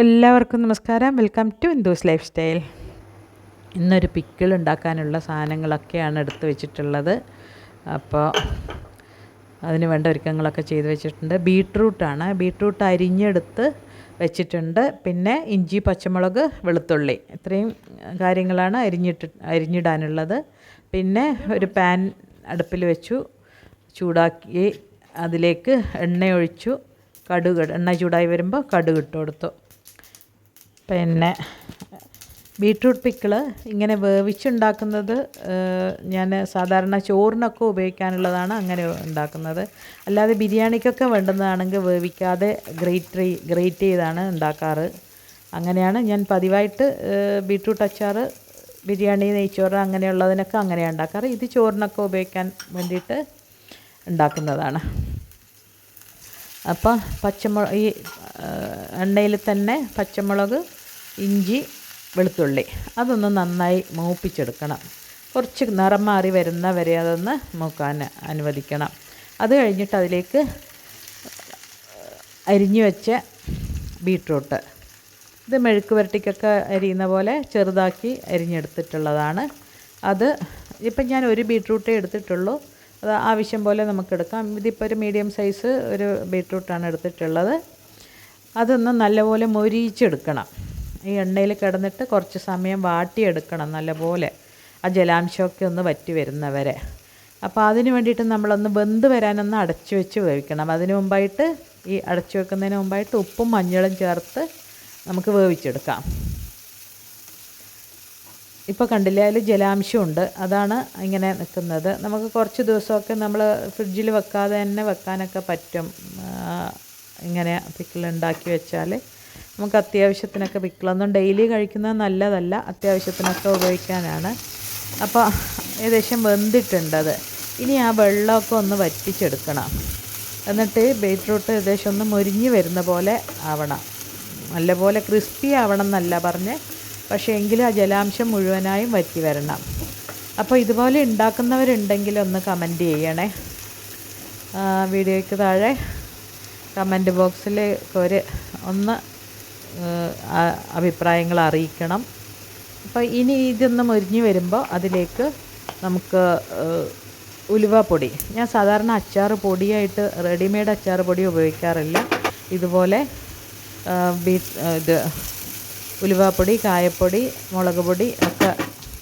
എല്ലാവർക്കും നമസ്കാരം. Welcome to Indu's lifestyle ഇന്നൊരു പിക്കിൾ ഉണ്ടാക്കാനുള്ള സാധനങ്ങളൊക്കെയാണ് എടുത്ത് വെച്ചിട്ടുള്ളത്. അപ്പോൾ അതിന് വേണ്ട ഒരുക്കങ്ങളൊക്കെ ചെയ്ത് വെച്ചിട്ടുണ്ട്. ബീട്രൂട്ടാണ് ബീട്രൂട്ട് അരിഞ്ഞെടുത്ത് വെച്ചിട്ടുണ്ട്. പിന്നെ ഇഞ്ചി പച്ചമുളക് വെളുത്തുള്ളി. ഇത്രയും കാര്യങ്ങളാണ് അരിഞ്ഞിട്ട് അരിഞ്ഞിടാനുള്ളത്. പിന്നെ ഒരു പാൻ അടുപ്പിൽ വെച്ചു. ചൂടാക്കി അതിലേക്ക് എണ്ണ ഒഴിച്ചു. കടുക് എണ്ണ ചൂടായി വരുമ്പോൾ കടുക് ഇട്ട് കൊടുത്തു. പിന്നെ ബീട്രൂട്ട് പിക്കിൾ ഇങ്ങനെ വേവിച്ചുണ്ടാക്കുന്നത് ഞാൻ സാധാരണ ചോറിനൊക്കെ ഉപയോഗിക്കാനുള്ളതാണ് അങ്ങനെ ഉണ്ടാക്കുന്നത്. അല്ലാതെ ബിരിയാണിക്കൊക്കെ വേണ്ടുന്നതാണെങ്കിൽ വേവിക്കാതെ ഗ്രേറ്റ് ഗ്രേറ്റ് ചെയ്താണ് ഉണ്ടാക്കാറ്. അങ്ങനെയാണ് ഞാൻ പതിവായിട്ട് ബീട്രൂട്ട് അച്ചാർ ബിരിയാണി നെയ്ച്ചോറ് അങ്ങനെയുള്ളതിനൊക്കെ അങ്ങനെയാണ് ഉണ്ടാക്കാറ്. ഇത് ചോറിനൊക്കെ ഉപയോഗിക്കാൻ വേണ്ടിയിട്ട് ഉണ്ടാക്കുന്നതാണ്. അപ്പോൾ പച്ചമുളക് ഈ എണ്ണയിൽ തന്നെ പച്ചമുളക് ഇഞ്ചി വെളുത്തുള്ളി. അതൊന്ന് നന്നായി മൂപ്പിച്ചെടുക്കണം. കുറച്ച് നിറം മാറി വരുന്ന വരെ അതൊന്ന് മൂക്കാൻ അനുവദിക്കണം. അത് കഴിഞ്ഞിട്ട് അതിലേക്ക് അരിഞ്ഞു വെച്ച ബീട്രൂട്ട്. ഇത് മെഴുക്ക് വരട്ടിക്കൊക്കെ അരിയുന്ന പോലെ ചെറുതാക്കി അരിഞ്ഞെടുത്തിട്ടുള്ളതാണ്. അത് ഇപ്പം ഞാൻ ഒരു ബീട്രൂട്ടേ എടുത്തിട്ടുള്ളൂ. അത് ആവശ്യം പോലെ നമുക്കെടുക്കാം ഇതിപ്പോൾ ഒരു മീഡിയം സൈസ് ഒരു ബീട്രൂട്ടാണ് എടുത്തിട്ടുള്ളത്. അതൊന്ന് നല്ലപോലെ മൊരിയിച്ചെടുക്കണം. ഈ എണ്ണയിൽ കിടന്നിട്ട് കുറച്ച് സമയം വാട്ടിയെടുക്കണം നല്ലപോലെ. ആ ജലാംശമൊക്കെ ഒന്ന് വറ്റി വരുന്നവരെ. അപ്പോൾ അതിന് വേണ്ടിയിട്ട് നമ്മളൊന്ന് വെന്ത് വരാനൊന്ന് അടച്ചു വെച്ച് വേവിക്കണം. അതിന് മുമ്പായിട്ട് ഈ അടച്ചു വെക്കുന്നതിന് മുമ്പായിട്ട് ഉപ്പും മഞ്ഞളും ചേർത്ത് നമുക്ക് വേവിച്ചെടുക്കാം. ഇപ്പോൾ കണ്ടില്ലേ അതിൽ ജലാംശമുണ്ട്. അതാണ് ഇങ്ങനെ നിൽക്കുന്നത് നമുക്ക് കുറച്ച് ദിവസമൊക്കെ നമ്മൾ ഫ്രിഡ്ജിൽ വെക്കാതെ തന്നെ വെക്കാനൊക്കെ പറ്റും. ഇങ്ങനെ പിക്കിൾ ഉണ്ടാക്കി വെച്ചാൽ നമുക്ക് അത്യാവശ്യത്തിനൊക്കെ വിൽക്കണം ഡെയിലി കഴിക്കുന്നത് നല്ലതല്ല അത്യാവശ്യത്തിനൊക്കെ ഉപയോഗിക്കാനാണ്. അപ്പോൾ ഏകദേശം വെന്തിട്ടുണ്ട് അത്. ഇനി ആ വെള്ളമൊക്കെ ഒന്ന് വറ്റിച്ചെടുക്കണം. എന്നിട്ട് ബീറ്റ്റൂട്ട് ഏകദേശം ഒന്ന് മുരിഞ്ഞ് വരുന്ന പോലെ ആവണം. നല്ലപോലെ ക്രിസ്പി ആവണം എന്നല്ല പറഞ്ഞ് പക്ഷേ എങ്കിലും ആ ജലാംശം മുഴുവനായും വറ്റി വരണം. അപ്പോൾ ഇതുപോലെ ഉണ്ടാക്കുന്നവരുണ്ടെങ്കിൽ ഒന്ന് കമന്റ് ചെയ്യണേ. വീഡിയോയ്ക്ക് താഴെ കമന്റ് ബോക്സിൽ ഒരു ഒന്ന് അഭിപ്രായങ്ങൾ അറിയിക്കണം. അപ്പോൾ ഇനി ഇതൊന്ന് മുരിഞ്ഞ് വരുമ്പോൾ അതിലേക്ക് നമുക്ക് ഉലുവ പൊടി. ഞാൻ സാധാരണ അച്ചാർ പൊടിയായിട്ട് റെഡിമെയ്ഡ് അച്ചാർ പൊടി ഉപയോഗിക്കാറില്ല. ഇതുപോലെ ബീറ്റ് ഇത് ഉലുവാപ്പൊടി കായപ്പൊടി മുളക് പൊടി ഒക്കെ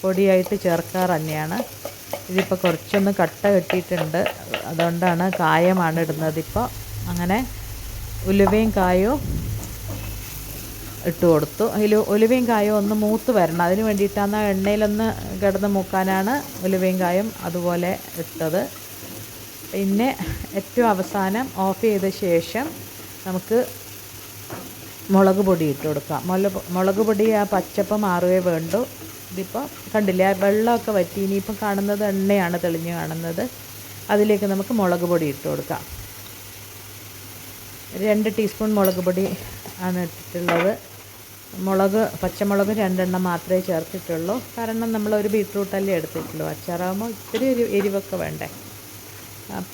പൊടിയായിട്ട് ചേർക്കാറ് തന്നെയാണ്. ഇതിപ്പോൾ കുറച്ചൊന്ന് കട്ട കെട്ടിയിട്ടുണ്ട്. അതുകൊണ്ടാണ് കായമാണ് ഇടുന്നത് ഇപ്പോൾ അങ്ങനെ ഉലുവയും കായവും ഇട്ട് കൊടുത്തു. അതിൽ ഒലുവയും കായവും ഒന്ന് മൂത്ത് വരണം. അതിന് വേണ്ടിയിട്ടാണ് എണ്ണയിലൊന്ന് കിടന്ന് മൂക്കാനാണ് ഒലുവയും കായും അതുപോലെ ഇട്ടത്. പിന്നെ ഏറ്റവും അവസാനം ഓഫ് ചെയ്ത ശേഷം നമുക്ക് മുളക് പൊടി ഇട്ട് കൊടുക്കാം. മുളക് മുളക് പൊടി ആ പച്ചപ്പ് മാറുകയേ വേണ്ടു. ഇതിപ്പോൾ കണ്ടില്ലേ ആ വെള്ളമൊക്കെ വറ്റി ഇനിയിപ്പം കാണുന്നത് എണ്ണയാണ് തെളിഞ്ഞ് കാണുന്നത്. അതിലേക്ക് നമുക്ക് മുളക് പൊടി ഇട്ട് കൊടുക്കാം. രണ്ട് ടീസ്പൂൺ മുളക് പൊടി ആണ് ഇട്ടിട്ടുള്ളത്. മുളക് പച്ചമുളക് രണ്ടെണ്ണം മാത്രമേ ചേർത്തിട്ടുള്ളൂ. കാരണം നമ്മൾ ഒരു ബീട്രൂട്ടല്ലേ എടുത്തിട്ടുള്ളൂ. അച്ചാറാകുമ്പോൾ ഇത്തിരി ഒരു എരിവൊക്കെ വേണ്ടേ.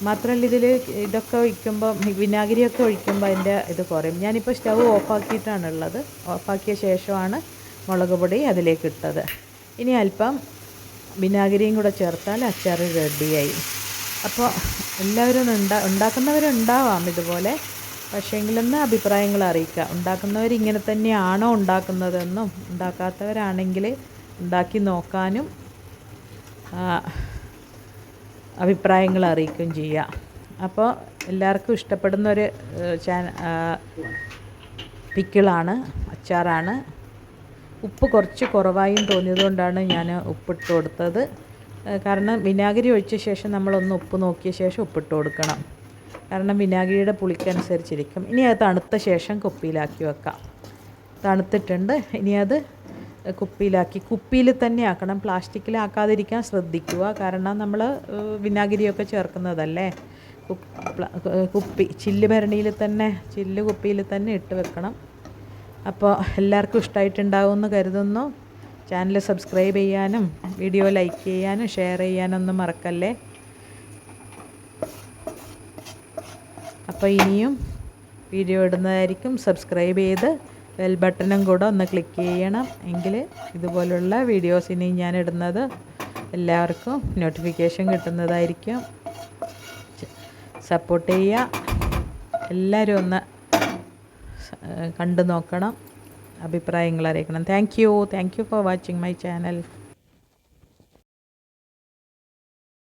മാത്രമല്ല ഇതിൽ ഇതൊക്കെ ഒഴിക്കുമ്പോൾ വിനാഗിരിയൊക്കെ ഒഴിക്കുമ്പോൾ അതിന്റെ ഇത് കുറയും. ഞാനിപ്പോൾ സ്റ്റൗ ഓഫാക്കിയിട്ടാണുള്ളത്. ഓഫാക്കിയ ശേഷമാണ് മുളക് പൊടി അതിലേക്ക് ഇട്ടത്. ഇനി അല്പം വിനാഗിരിയും കൂടെ ചേർത്താൽ അച്ചാർ റെഡിയായി അപ്പോൾ എല്ലാവരും ഉണ്ടാ ഉണ്ടാക്കുന്നവരുണ്ടാവാം ഇതുപോലെ. പക്ഷേങ്കിലൊന്ന് അഭിപ്രായങ്ങൾ അറിയിക്കുക. ഉണ്ടാക്കുന്നവർ ഇങ്ങനെ തന്നെയാണോ ഉണ്ടാക്കുന്നതെന്നും ഉണ്ടാക്കാത്തവരാണെങ്കിൽ ഉണ്ടാക്കി നോക്കാനും അഭിപ്രായങ്ങൾ അറിയിക്കുകയും ചെയ്യുക. അപ്പോൾ എല്ലാവർക്കും ഇഷ്ടപ്പെടുന്ന ഒരു ചാന പിക്കിളാണ് അച്ചാറാണ്. ഉപ്പ് കുറച്ച് കുറവായും തോന്നിയതുകൊണ്ടാണ് ഞാൻ ഉപ്പിട്ട് കൊടുത്തത്. കാരണം വിനാഗിരി ഒഴിച്ച ശേഷം നമ്മളൊന്ന് ഉപ്പ് നോക്കിയ ശേഷം ഉപ്പിട്ട് കൊടുക്കണം. കാരണം വിനാഗിരിയുടെ പുളിക്കനുസരിച്ചിരിക്കും ഇനി അത് തണുത്ത ശേഷം കുപ്പിയിലാക്കി വെക്കാം. തണുത്തിട്ടുണ്ട്. ഇനി അത് കുപ്പിയിലാക്കി കുപ്പിയിൽ തന്നെ ആക്കണം. പ്ലാസ്റ്റിക്കിലാക്കാതിരിക്കാൻ ശ്രദ്ധിക്കുക. കാരണം നമ്മൾ വിനാഗിരിയൊക്കെ ചേർക്കുന്നതല്ലേ? കുപ്പി ചില്ല് ഭരണിയിൽ തന്നെ ചില്ല് കുപ്പിയിൽ തന്നെ ഇട്ട് വെക്കണം. അപ്പോൾ എല്ലാവർക്കും ഇഷ്ടമായിട്ടുണ്ടാവുമെന്ന് കരുതുന്നു. ചാനൽ സബ്സ്ക്രൈബ് ചെയ്യാനും വീഡിയോ ലൈക്ക് ചെയ്യാനും ഷെയർ ചെയ്യാനൊന്നും മറക്കല്ലേ? അപ്പോൾ ഇനിയും വീഡിയോ ഇടുന്നതായിരിക്കും. സബ്സ്ക്രൈബ് ചെയ്ത് ബെൽ ബട്ടണും കൂടെ ഒന്ന് ക്ലിക്ക് ചെയ്യണം. എങ്കിൽ ഇതുപോലുള്ള വീഡിയോസ് ഇനി ഞാൻ ഇടുന്നത് എല്ലാവർക്കും നോട്ടിഫിക്കേഷൻ കിട്ടുന്നതായിരിക്കും. സപ്പോർട്ട് ചെയ്യുക. എല്ലാവരും ഒന്ന് കണ്ടു നോക്കണം. അഭിപ്രായങ്ങൾ അറിയിക്കണം. Thank you thank you for watching my channel